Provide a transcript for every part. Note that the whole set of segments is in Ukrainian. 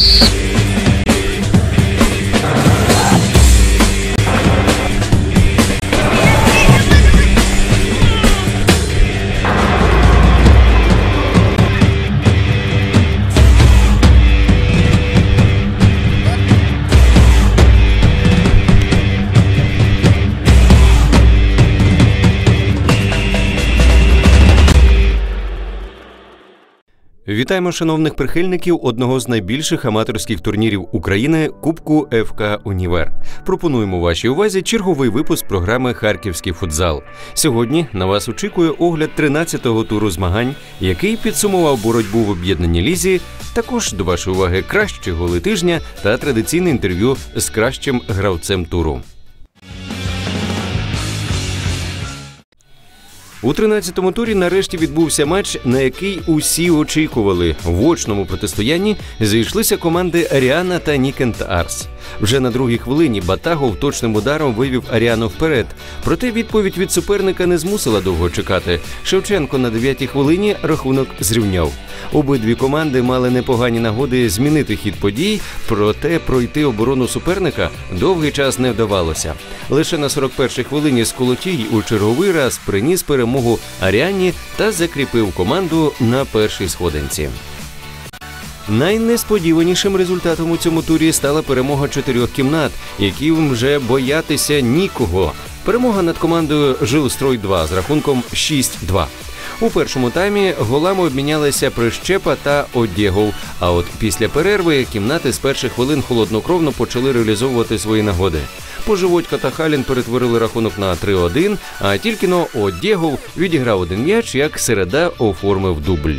Shit. Вітаємо шановних прихильників одного з найбільших аматорських турнірів України Кубку ФК Універ. Пропонуємо вашій увазі черговий випуск програми Харківський футзал. Сьогодні на вас очікує огляд 13-го туру змагань, який підсумував боротьбу в об'єднаній лізі. Також до вашої уваги кращі голи тижня та традиційне інтерв'ю з кращим гравцем туру. У 13-му турі нарешті відбувся матч, на який усі очікували. В очному протистоянні зійшлися команди Аріана та Нікент Арс. Вже на другій хвилині Батагов точним ударом вивів Аріану вперед. Проте відповідь від суперника не змусила довго чекати. Шевченко на 9-й хвилині рахунок зрівняв. Обидві команди мали непогані нагоди змінити хід подій, проте пройти оборону суперника довгий час не вдавалося. Лише на 41-й хвилині Сколотій у черговий раз приніс перемогу Аріані та закріпив команду на першій сходинці. Найнесподіванішим результатом у цьому турі стала перемога чотирьох кімнат, яким вже боятися нікого. Перемога над командою Жилстрой 2 з рахунком 6-2. У першому таймі голами обмінялися Прищепа та Одєгов. А от після перерви кімнати з перших хвилин холоднокровно почали реалізовувати свої нагоди. Поживодько та Халін перетворили рахунок на 3-1, а тільки но Одєгов відіграв один м'яч, як середа оформив дубль.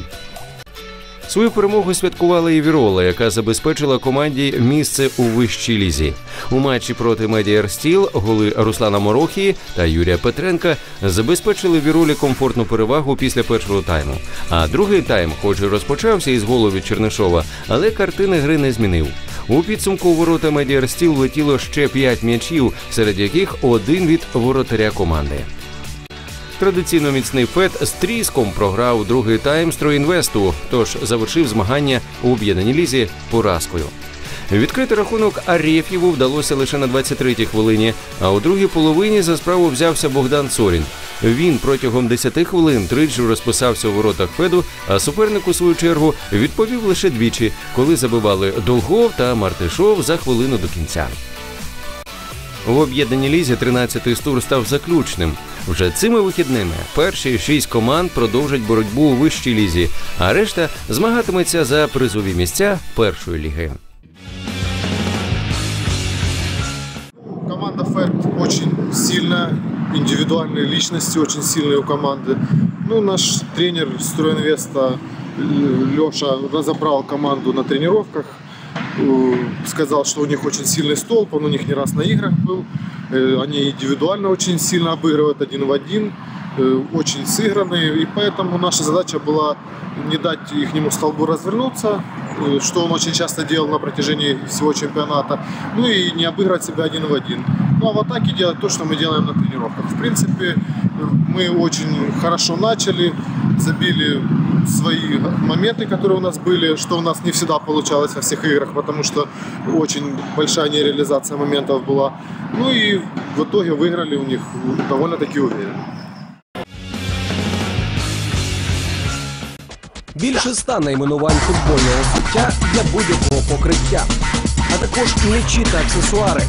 Свою перемогу святкувала і Вірола, яка забезпечила команді місце у вищій лізі. У матчі проти Медіар Стіл голи Руслана Морохії та Юрія Петренка забезпечили Віролі комфортну перевагу після першого тайму. А другий тайм, хоч і розпочався із голу Чернишова, але картини гри не змінив. У підсумку ворота Медіар Стіл летіло ще п'ять м'ячів, серед яких один від воротаря команди. Традиційно міцний фет з тріском програв другий тайм Стройінвесту, тож завершив змагання у об'єднаній лізі поразкою. Відкрити рахунок Арєф'єву вдалося лише на 23-й хвилині, а у другій половині за справу взявся Богдан Сорін. Він протягом 10 хвилин тричі розписався у воротах Феду, а суперник у свою чергу відповів лише двічі, коли забивали Долгов та Мартишов за хвилину до кінця. В об'єднаній лізі 13-й тур став заключним. Вже цими вихідними перші шість команд продовжать боротьбу у вищій лізі, а решта змагатиметься за призові місця першої ліги. Команда Ферт очень сильная, индивидуальные личности очень сильные у команды. Ну, наш тренер Стройинвеста Леша разобрал команду на тренировках, э, Сказал, что у них очень сильный столб, он у них не раз на играх был. Э, Они индивидуально очень сильно обыгрывают один в один, э, очень сыгранные, и поэтому наша задача была не дать их столбу развернуться, э, что он очень часто делал на протяжении всего чемпионата, ну и не обыграть себя один в один. Ну а в атаке делать то, что мы делаем на тренировках. В принципе, э, мы очень хорошо начали, забили свои моменты, которые у нас были, что у нас не всегда получалось во всех играх, потому что очень большая нереализация моментов была. Ну и в итоге выиграли у них довольно-таки уверенно. Більше ста найменувань футбольного суття для будь-якого покриття, а також м'ячі та аксесуари.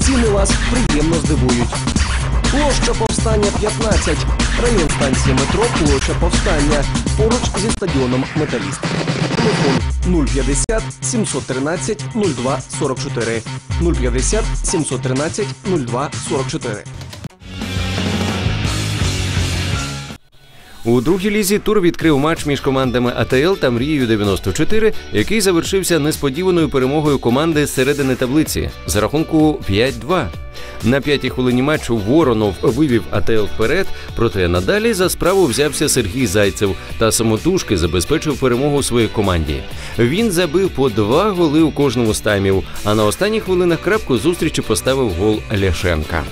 Ціни вас приємно здивують. Площа повстання 15, район станції метро, площа повстання, поруч зі стадіоном Металіст. Телефон 050 713 02 44 050 713 02 44. У другій лізі тур відкрив матч між командами АТЛ та Мрією 94, який завершився несподіваною перемогою команди з середини таблиці з рахунку 5-2. На п'ятій хвилині матчу Воронов вивів АТЛ вперед, проте надалі за справу взявся Сергій Зайцев та самотужки забезпечив перемогу своїй команді. Він забив по два голи у кожному з таймів, а на останніх хвилинах крапку зустрічі поставив гол Ляшенка.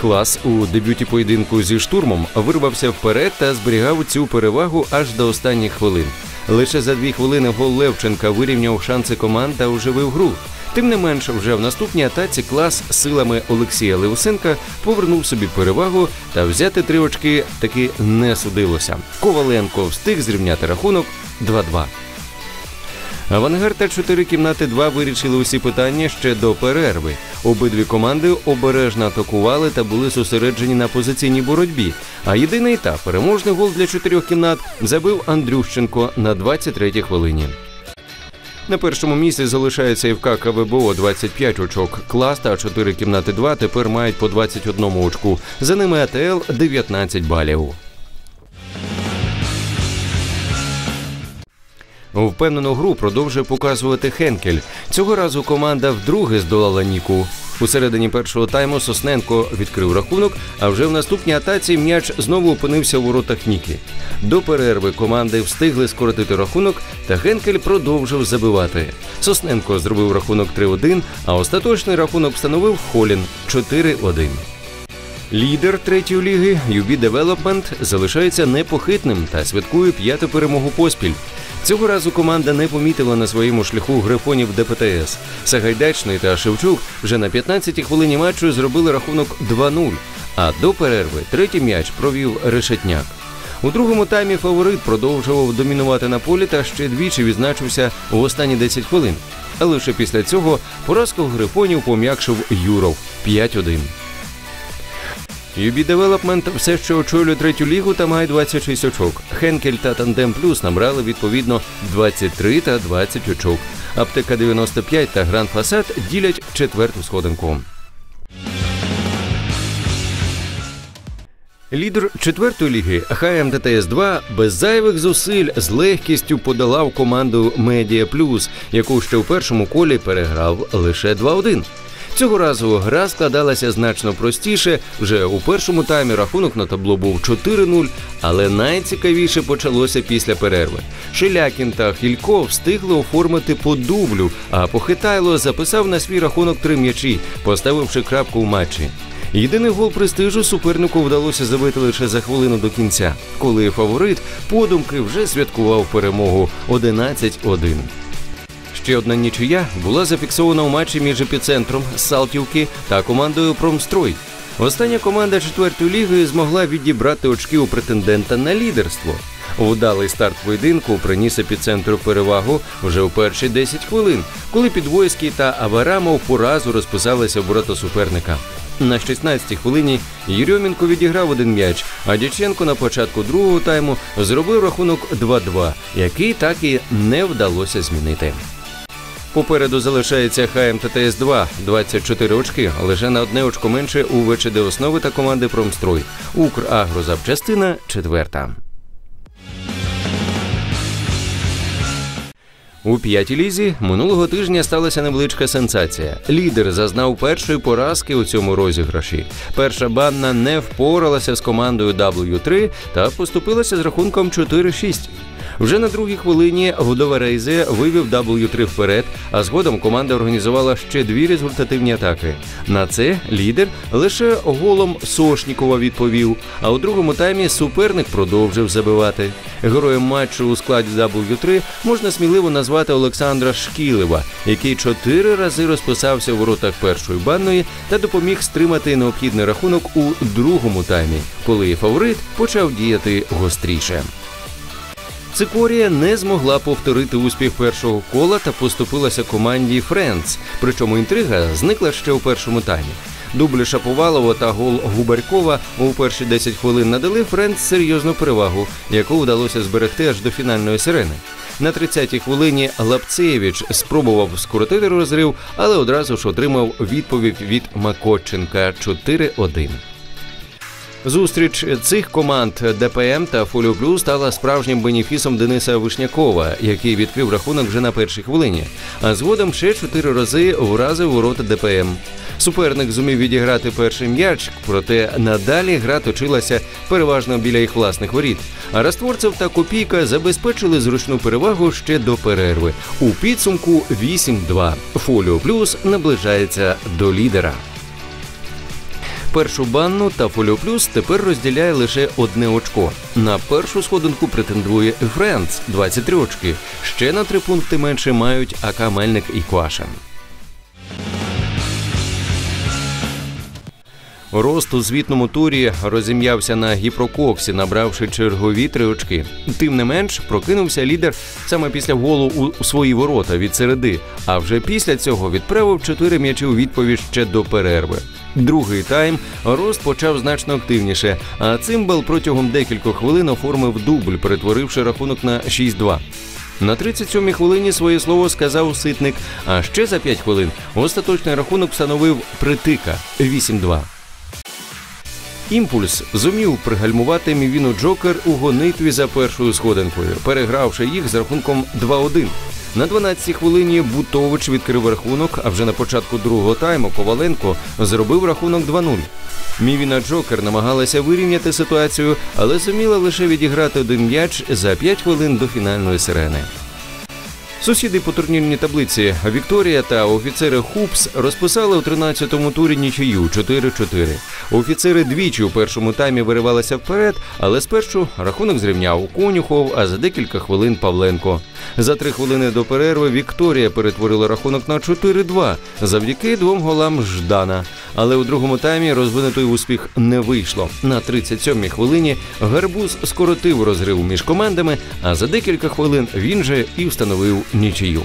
Клас у дебюті поєдинку зі штурмом вирвався вперед та зберігав цю перевагу аж до останніх хвилин. Лише за дві хвилини гол Левченка вирівняв шанси команд та оживив гру. Тим не менше, вже в наступній атаці клас силами Олексія Леусенка повернув собі перевагу та взяти три очки таки не судилося. Коваленко встиг зрівняти рахунок 2-2. Авангард та чотири кімнати 2 вирішили усі питання ще до перерви. Обидві команди обережно атакували та були зосереджені на позиційній боротьбі. А єдиний та переможний гол для чотирьох кімнат забив Андрющенко на 23-й хвилині. На першому місці залишається ФК КВБО 25 очок. Клас та 4 кімнати 2 тепер мають по 21 очку. За ними АТЛ 19 балів. Впевнену гру продовжує показувати Хенкель. Цього разу команда вдруге здолала Ніку. У середині першого тайму Сосненко відкрив рахунок, а вже в наступній атаці м'яч знову опинився у воротах Ніки. До перерви команди встигли скоротити рахунок, та Хенкель продовжив забивати. Сосненко зробив рахунок 3-1, а остаточний рахунок встановив Холін 4-1. Лідер третьої ліги UB Development залишається непохитним та святкує п'яту перемогу поспіль. Цього разу команда не помітила на своєму шляху грифонів ДПТС. Сагайдачний та Шевчук вже на 15-й хвилині матчу зробили рахунок 2-0, а до перерви третій м'яч провів Решетняк. У другому таймі фаворит продовжував домінувати на полі та ще двічі відзначився в останні 10 хвилин. А лише після цього поразку грифонів пом'якшив Юров 5-1. UB Development все ще очолює третю лігу та має 26 очок. Хенкель та Тандем Плюс набрали відповідно 23 та 20 очок. Аптека 95 та Гранд Фасад ділять четверту сходинку. Лідер четвертої ліги ХМТТС 2 без зайвих зусиль з легкістю подолав команду Медіа Плюс, яку ще у першому колі переграв лише 2-1. Цього разу гра складалася значно простіше. Вже у першому таймі рахунок на табло був 4-0, але найцікавіше почалося після перерви. Шелякін та Хілько встигли оформити по дублю, а Похитайло записав на свій рахунок три м'ячі, поставивши крапку в матчі. Єдиний гол престижу супернику вдалося забити лише за хвилину до кінця, коли фаворит подумки вже святкував перемогу 11-1. Ще одна нічия була зафіксована у матчі між епіцентром Салтівки та командою Промстрой. Остання команда четвертої ліги змогла відібрати очки у претендента на лідерство. Вдалий старт поєдинку приніс епіцентру перевагу вже у перші 10 хвилин, коли Підвойський та Аварамов по разу розписалися в ворота суперника. На 16-й хвилині Єрьомінко відіграв один м'яч, а Дяченко на початку другого тайму зробив рахунок 2-2, який так і не вдалося змінити. Попереду залишається ХМТТС 2 24 очки, лише на одне очко менше у ВЧД основи та команди Промстрой. Украгрозапчастина четверта. У п'ятій лізі минулого тижня сталася невеличка сенсація. Лідер зазнав першої поразки у цьому розіграші. Перша банна не впоралася з командою W3 та поступилася з рахунком 4-6. Вже на другій хвилині Гудова Рейзе вивів W3 вперед, а згодом команда організувала ще дві результативні атаки. На це лідер лише голом Сошнікова відповів. А у другому таймі суперник продовжив забивати. Героєм матчу у складі W3 можна сміливо назвати Олександра Шкілева, який чотири рази розписався в воротах першої банної та допоміг стримати необхідний рахунок у другому таймі, коли фаворит почав діяти гостріше. Цикорія не змогла повторити успіх першого кола та поступилася команді Френц. Причому інтрига зникла ще у першому таймі. Дублі Шаповалова та гол Губарькова у перші 10 хвилин надали Френц серйозну перевагу, яку вдалося зберегти аж до фінальної сирени. На 30-й хвилині Лапцевич спробував скоротити розрив, але одразу ж отримав відповідь від Макотченка 4-1. Зустріч цих команд ДПМ та Фоліо Плюс стала справжнім бенефісом Дениса Вишнякова, який відкрив рахунок вже на першій хвилині. А згодом ще чотири рази вразив ворота ДПМ. Суперник зумів відіграти перший м'яч, проте надалі гра точилася переважно біля їх власних воріт. А Растворцев та Копійка забезпечили зручну перевагу ще до перерви. У підсумку 8-2. Фоліо Плюс наближається до лідера. Першу банну та Фоліоплюс тепер розділяє лише одне очко. На першу сходинку претендує Френдс 23 очки. Ще на три пункти менше мають АК Мельник і Квашин. Рост у звітному турі розім'явся на гіпрококсі, набравши чергові три очки. Тим не менш, прокинувся лідер саме після голу у свої ворота від середи, а вже після цього відправив чотири м'ячі у відповідь ще до перерви. Другий тайм рост почав значно активніше, а цимбал протягом декількох хвилин оформив дубль, перетворивши рахунок на 6-2. На 37-й хвилині своє слово сказав ситник. А ще за 5 хвилин остаточний рахунок встановив притика 8-2. Імпульс зумів пригальмувати Мівіну Джокер у гонитві за першою сходинкою, перегравши їх з рахунком 2-1. На 12-й хвилині Бутович відкрив рахунок, а вже на початку другого тайму Коваленко зробив рахунок 2-0. Мівіна Джокер намагалася вирівняти ситуацію, але зуміла лише відіграти один м'яч за 5 хвилин до фінальної сирени. Сусіди по турнірній таблиці Вікторія та офіцери Хупс розписали у 13-му турі нічию 4-4. Офіцери двічі у першому таймі виривалися вперед, але спершу рахунок зрівняв Конюхов, а за декілька хвилин Павленко. За три хвилини до перерви Вікторія перетворила рахунок на 4-2 завдяки двом голам Ждана. Але у другому таймі розвинутий успіх не вийшло. На 37-й хвилині Гарбуз скоротив розрив між командами, а за декілька хвилин він же і встановив нічию.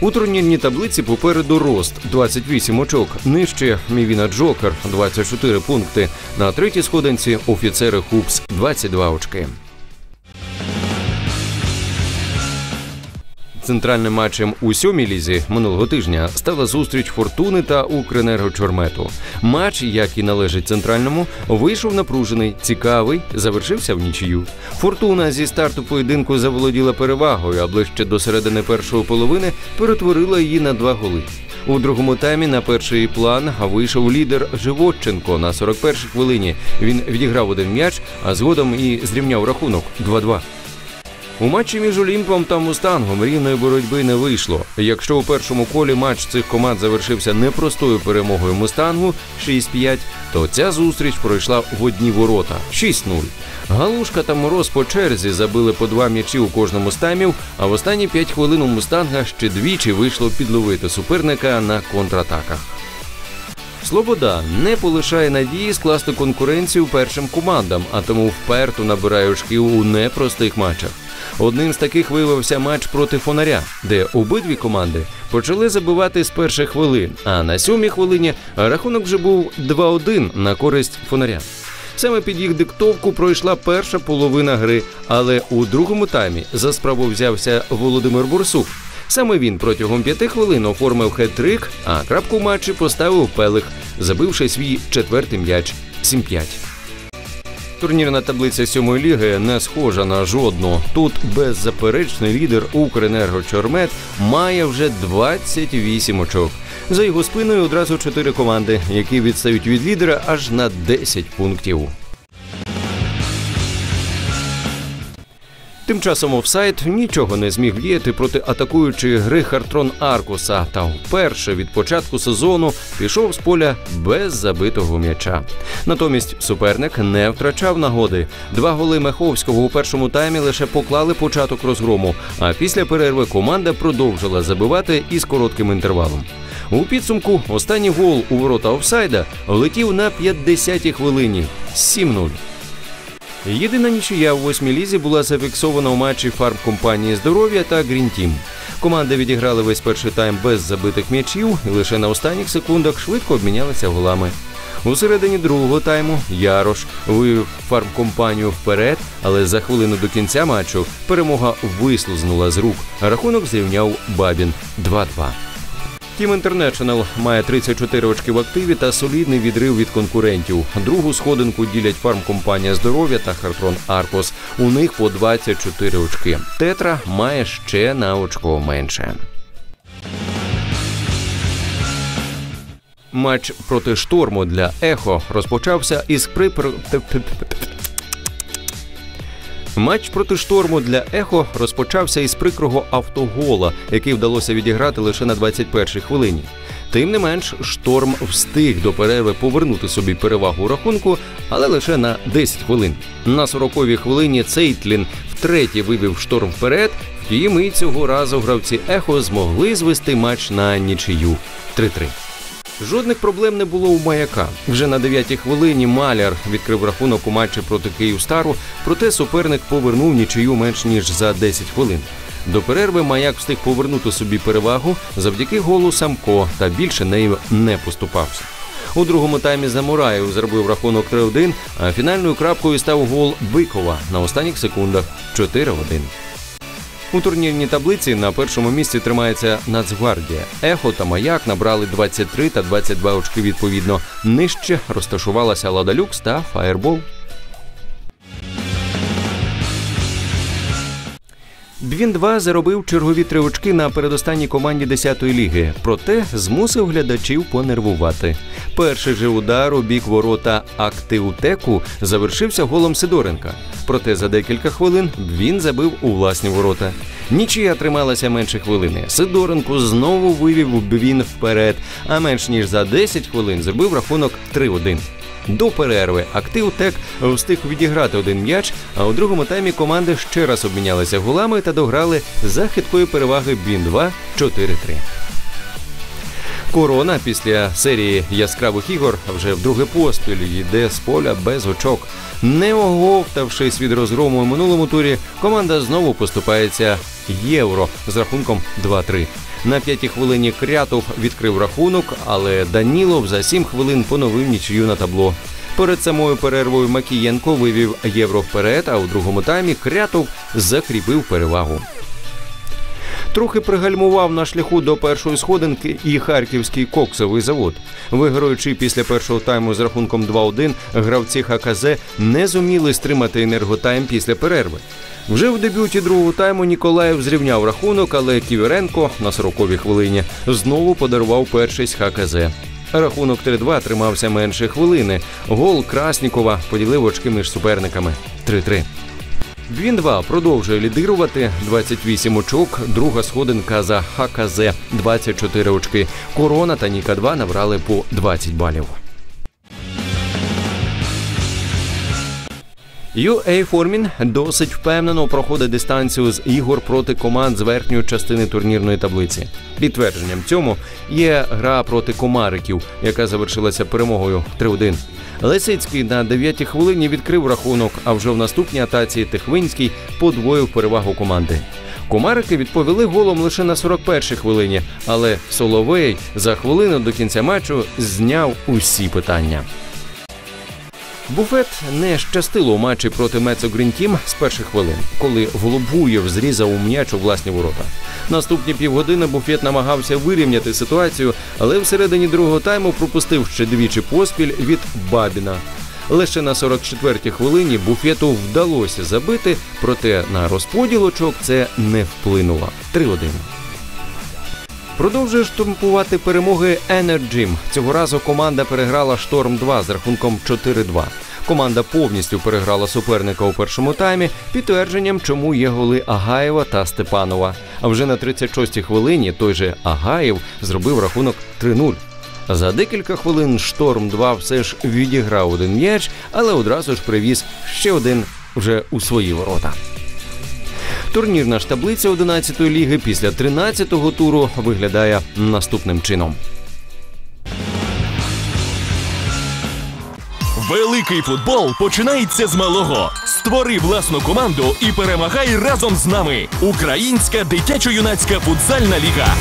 У турнірній таблиці попереду рост 28 очок. Нижче Мівіна Джокер 24 пункти. На третій сходинці офіцери Хупс 22 очки. Центральним матчем у сьомій лізі минулого тижня стала зустріч Фортуни та Укренергочормету. Матч, як і належить центральному, вийшов напружений, цікавий, завершився в нічию. Фортуна зі старту поєдинку заволоділа перевагою, а ближче до середини першої половини перетворила її на два голи. У другому таймі на перший план вийшов лідер Животченко на 41-й хвилині. Він відіграв один м'яч, а згодом і зрівняв рахунок 2-2. У матчі між Олімпом та Мустангом рівної боротьби не вийшло. Якщо у першому колі матч цих команд завершився непростою перемогою Мустангу 6-5, то ця зустріч пройшла в одні ворота 6-0. Галушка та Мороз по черзі забили по два м'ячі у кожному з таймів, а в останні 5 хвилин у Мустанга ще двічі вийшло підловити суперника на контратаках. Слобода не полишає надії скласти конкуренцію першим командам, а тому вперто набирає очки у непростих матчах. Одним з таких виявився матч проти фонаря, де обидві команди почали забивати з перших хвилин. А на сьомій хвилині рахунок вже був 2-1 на користь фонаря. Саме під їх диктовку пройшла перша половина гри, але у другому таймі за справу взявся Володимир Бурсук. Саме він протягом п'яти хвилин оформив хет-трик, а крапку матчі поставив Пелих, забивши свій четвертий м'яч 7-5. Турнірна таблиця сьомої ліги не схожа на жодну. Тут беззаперечний лідер Укренерго Чормет має вже 28 очок. За його спиною одразу чотири команди, які відстають від лідера аж на 10 пунктів. Тим часом офсайд нічого не зміг вдіяти проти атакуючої гри Хартрон Аркуса. Та вперше від початку сезону пішов з поля без забитого м'яча. Натомість суперник не втрачав нагоди. Два голи Меховського у першому таймі лише поклали початок розгрому. А після перерви команда продовжила забивати із коротким інтервалом. У підсумку останній гол у ворота офсайда влетів на 50-й хвилині 7-0. Єдина нічия у восьмій лізі була зафіксована у матчі фармкомпанії здоров'я та Грінтім. Команди відіграли весь перший тайм без забитих м'ячів і лише на останніх секундах швидко обмінялися голами. У середині другого тайму Ярош вивів фармкомпанію вперед, але за хвилину до кінця матчу перемога вислизнула з рук. Рахунок зрівняв Бабін 2-2. Тім Інтернешнл має 34 очки в активі та солідний відрив від конкурентів. Другу сходинку ділять фармкомпанія здоров'я та Хартрон Аркос. У них по 24 очки. Тетра має ще на очко менше. Матч проти шторму для Ехо розпочався із припр... Матч проти шторму для Ехо розпочався із прикрого автогола, який вдалося відіграти лише на 21-й хвилині. Тим не менш, шторм встиг до перерви повернути собі перевагу рахунку, але лише на 10 хвилин. На 40-й хвилині Цейтлін втретє вивів шторм вперед. Втім, і цього разу гравці ехо змогли звести матч на нічию 3-3. Жодних проблем не було у маяка. Вже на 9-й хвилині Маляр відкрив рахунок у матчі проти Київстару, проте суперник повернув нічию менш ніж за 10 хвилин. До перерви маяк встиг повернути собі перевагу завдяки голу Самко та більше нею не поступався. У другому таймі Замураєв зробив рахунок 3-1, а фінальною крапкою став гол Бикова на останніх секундах 4-1. У турнірній таблиці на першому місці тримається Нацгвардія. Ехо та Маяк набрали 23 та 22 очки відповідно. Нижче розташувалася Ладалюкс та Фаєрбол. Двін 2 заробив чергові три очки на передостанній команді 10-ї ліги, проте змусив глядачів понервувати. Перший же удар у бік ворота Актиутеку завершився голом Сидоренка. Проте за декілька хвилин він забив у власні ворота. Нічия трималася менше хвилини. Сидоренко знову вивів Бвін вперед, а менш ніж за 10 хвилин зробив рахунок 3-1. До перерви актив Тек встиг відіграти один м'яч, а у другому таймі команди ще раз обмінялися голами та дограли за хиткої переваги Бін 2 4-3. Корона після серії яскравих ігор вже вдруге поспіль йде з поля без очок. Не оговтавшись від розгрому у минулому турі, команда знову поступається євро з рахунком 2-3. На п'ятій хвилині Крятов відкрив рахунок, але Данілов за сім хвилин поновив нічию на табло. Перед самою перервою Макієнко вивів євро вперед, а у другому таймі Крятов закріпив перевагу. Трохи пригальмував на шляху до першої сходинки і харківський коксовий завод. Виграючи після першого тайму з рахунком 2-1, гравці ХКЗ не зуміли стримати енерготайм після перерви. Вже в дебюті другого тайму Ніколаєв зрівняв рахунок, але Ківіренко на 40-й хвилині знову подарував першість ХКЗ. Рахунок 3-2 тримався менше хвилини. Гол Краснікова поділив очки між суперниками 3-3. Двін 2 продовжує лідирувати 28 очок. Друга сходинка за ХКЗ 24 очки. Корона та Ніка 2 набрали по 20 балів. UA Формін досить впевнено проходить дистанцію з ігор проти команд з верхньої частини турнірної таблиці. Підтвердженням цьому є гра проти комариків, яка завершилася перемогою 3-1. Лисицький на 9-й хвилині відкрив рахунок, а вже в наступній атаці Тихвинський подвоїв перевагу команди. Комарики відповіли голом лише на 41-й хвилині, але Соловей за хвилину до кінця матчу зняв усі питання. Буфет не щастило у матчі проти Мецо Грінтім з перших хвилин, коли Голубуєв зрізав у м'яч у власні ворота. Наступні півгодини буфет намагався вирівняти ситуацію, але всередині другого тайму пропустив ще двічі поспіль від Бабіна. Лише на 44-й хвилині буфету вдалося забити, проте на розподіл очок це не вплинуло. 3-1. Продовжує штурмувати перемоги Energym. Цього разу команда переграла Шторм 2 з рахунком 4-2. Команда повністю переграла суперника у першому таймі, підтвердженням, чому є голи Агаєва та Степанова. А вже на 36-й хвилині той же Агаєв зробив рахунок 3-0. За декілька хвилин Шторм 2 все ж відіграв один м'яч, але одразу ж привіз ще один вже у свої ворота. Турнірна ж таблиця 11-ї ліги після 13-го туру виглядає наступним чином. Великий футбол починається з малого. Створи власну команду і перемагай разом з нами. Українська дитячо-юнацька футзальна ліга.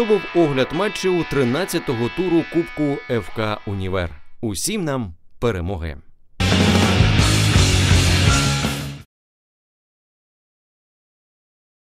То був огляд матчів 13-го туру Кубку ФК Універ. Усім нам перемоги!